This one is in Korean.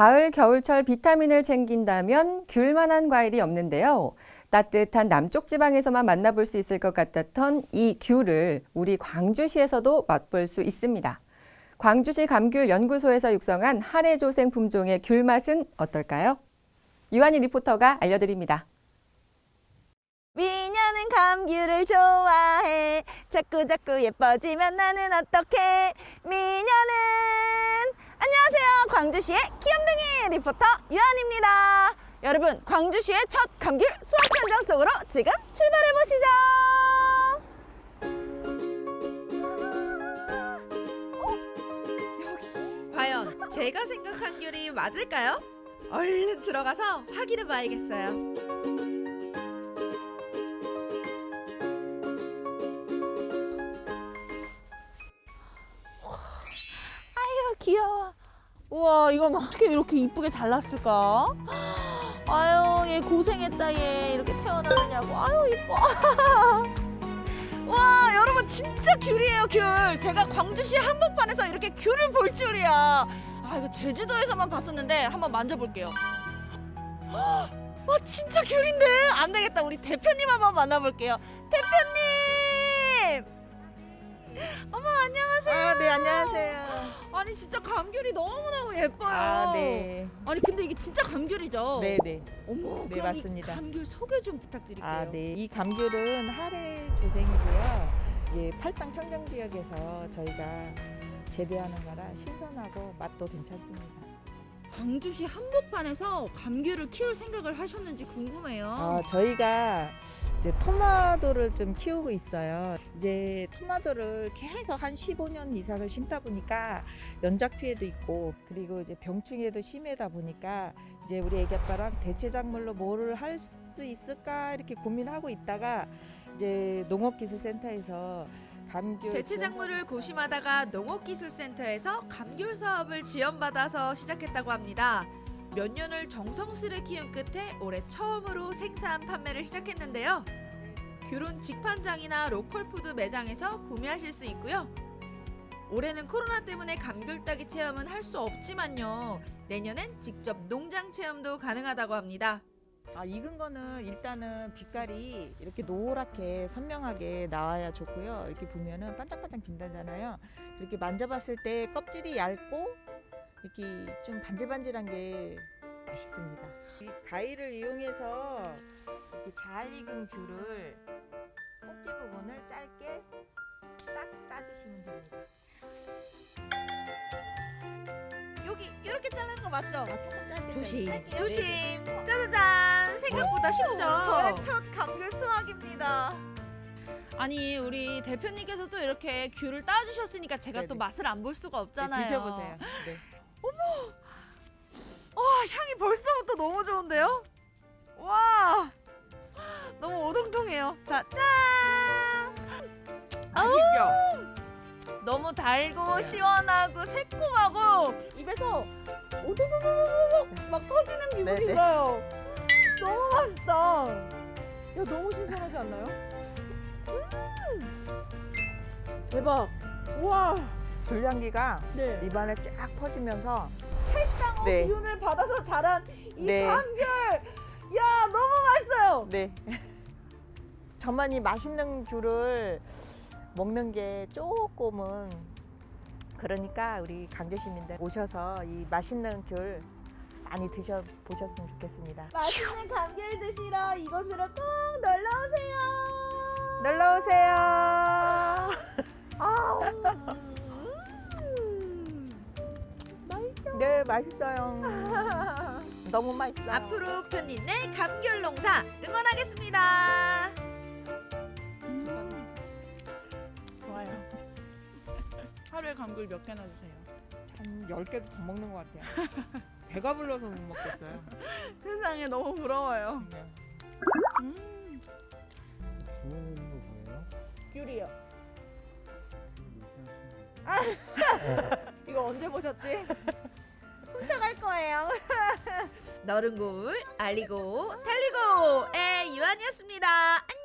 가을, 겨울철 비타민을 챙긴다면 귤만한 과일이 없는데요. 따뜻한 남쪽 지방에서만 만나볼 수 있을 것 같았던 이 귤을 우리 광주시에서도 맛볼 수 있습니다. 광주시 감귤 연구소에서 육성한 한해조생 품종의 귤 맛은 어떨까요? 유한희 리포터가 알려드립니다. 미녀는 감귤을 좋아해 자꾸 자꾸 예뻐지면 나는 어떡해 미녀는 안녕하세요 광주시의 귀염둥이 리포터 유한입니다 여러분 광주시의 첫 감귤 수확 현장 속으로 지금 출발해 보시죠 과연 제가 생각한 귤이 맞을까요? 얼른 들어가서 확인해 봐야겠어요. 와 이거 뭐 어떻게 이렇게 이쁘게 잘났을까? 아유 얘 고생했다 얘. 이렇게 태어나느냐고. 아유 이뻐. 와 여러분 진짜 귤이에요 귤. 제가 광주시 한복판에서 이렇게 귤을 볼 줄이야. 아 이거 제주도에서만 봤었는데 한번 만져볼게요. 와 진짜 귤인데? 안 되겠다. 우리 대표님 한번 만나볼게요. 대표님 아니 진짜 감귤이 너무너무 예뻐요. 아, 네. 아니 근데 이게 진짜 감귤이죠? 네, 네. 어머, 네, 그럼 맞습니다. 이 감귤 소개 좀 부탁드릴게요. 아, 네. 이 감귤은 하래 조생이고요. 예, 팔당 청정 지역에서 저희가 재배하는 거라 신선하고 맛도 괜찮습니다. 광주시 한복판에서 감귤을 키울 생각을 하셨는지 궁금해요. 아, 저희가 이제 토마토를 좀 키우고 있어요. 이제 토마토를 계속 한 15년 이상을 심다 보니까 연작 피해도 있고 그리고 이제 병충해도 심하다 보니까 이제 우리 애기 아빠랑 대체 작물로 뭐를 할 수 있을까 이렇게 고민하고 있다가 이제 농업기술센터에서 대체 작물을 고심하다가 농업기술센터에서 감귤 사업을 지원받아서 시작했다고 합니다. 몇 년을 정성스레 키운 끝에 올해 처음으로 생산 판매를 시작했는데요. 귤은 직판장이나 로컬푸드 매장에서 구매하실 수 있고요. 올해는 코로나 때문에 감귤 따기 체험은 할 수 없지만요. 내년엔 직접 농장 체험도 가능하다고 합니다. 아 익은 거는 일단은 빛깔이 이렇게 노랗게 선명하게 나와야 좋고요. 이렇게 보면은 반짝반짝 빛나잖아요. 이렇게 만져봤을 때 껍질이 얇고 이렇게 좀 반질반질한 게 맛있습니다. 이 가위를 이용해서 이렇게 잘 익은 귤을 꼭지 부분을 짧게 딱 따주시면 됩니다. 여기 이렇게 자르는 거 맞죠? 아, 조금 짧게 조심, 짧게. 조심. 네네. 짜자잔. 생각보다 쉽죠? 저의 첫 감귤 수확입니다. 아니 우리 대표님께서도 이렇게 귤을 따주셨으니까 제가 또 네네. 맛을 안 볼 수가 네, 없잖아요. 드셔보세요. 네. 와 향이 벌써부터 너무 좋은데요? 와 너무 오동통해요. 자 짠. 맛있죠? 너무 달고 네. 시원하고 새콤하고 입에서 오도도도도도 막 터지는 기분이 네네. 들어요. 너무 맛있다. 야 너무 신선하지 않나요? 음! 대박. 우와. 불량기가 네. 입안에 쫙 퍼지면서 땅 네. 기운을 받아서 자란 이 네. 감귤. 야 너무 맛있어요. 네. 저만 이 맛있는 귤을 먹는 게 조금은 그러니까 우리 강제 시민들 오셔서 이 맛있는 귤 많이 드셔 보셨으면 좋겠습니다. 맛있는 감귤 드시러 이곳으로 꼭 놀러 오세요. 놀러 오세요. 아, 음. 네, 맛있어요. 너무 맛있어요. 앞으로 편린의 감귤 농사 응원하겠습니다. 하루에 감귤 몇 개나 드세요? 한 10개도 더 먹는 것 같아요. 배가 불러서 못 먹겠어요. 세상에 너무 부러워요. 네. 음, 거 뭐예요? 귤이요. 이렇게 이거 언제 보셨지? 훔쳐갈 거예요. 너른 고울 알리고 달리고 의 유한이었습니다. 안녕.